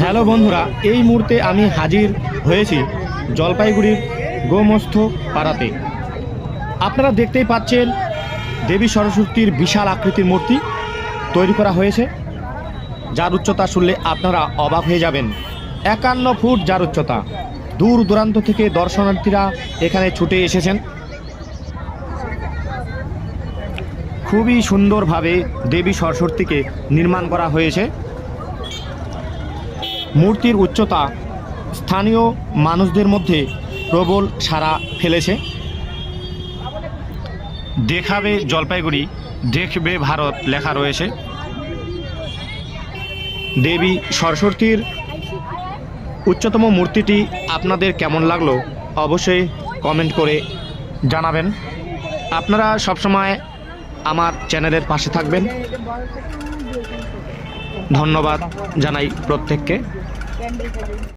Hello বন্ধুরা, এই মুহূর্তে আমি হাজির হয়েছি জলপাইগুড়ির গোমস্থ পাড়াতে। আপনারা দেখতেই পাচ্ছেন দেবী সরস্বতীর বিশাল আকৃতির মূর্তি তৈরি করা হয়েছে। যার উচ্চতা শুনলে আপনারা অবাক হয়ে যাবেন। একান্ন ফুট যার উচ্চতা। দূর দূরান্ত থেকে দর্শনার্থীরা এখানে ছুটে এসেছেন। খুবই সুন্দরভাবে দেবী সরস্বতীকে নির্মাণ করা হয়েছে। মূর্তির উচ্চতা স্থানীয় মানুষদের মধ্যে প্রবল সাড়া ফেলেছে। দেখাবে জলপাইগুড়ি, দেখবে ভারত লেখা রয়েছে। দেবী সরস্বতীর উচ্চতম মূর্তিটি আপনাদের কেমন লাগল অবশ্যই কমেন্ট করে জানাবেন। আপনারা সবসময় আমার চ্যানেলের পাশে থাকবেন। ধন্যবাদ জানাই প্রত্যেককে। হ্যান্ডেলটা দিই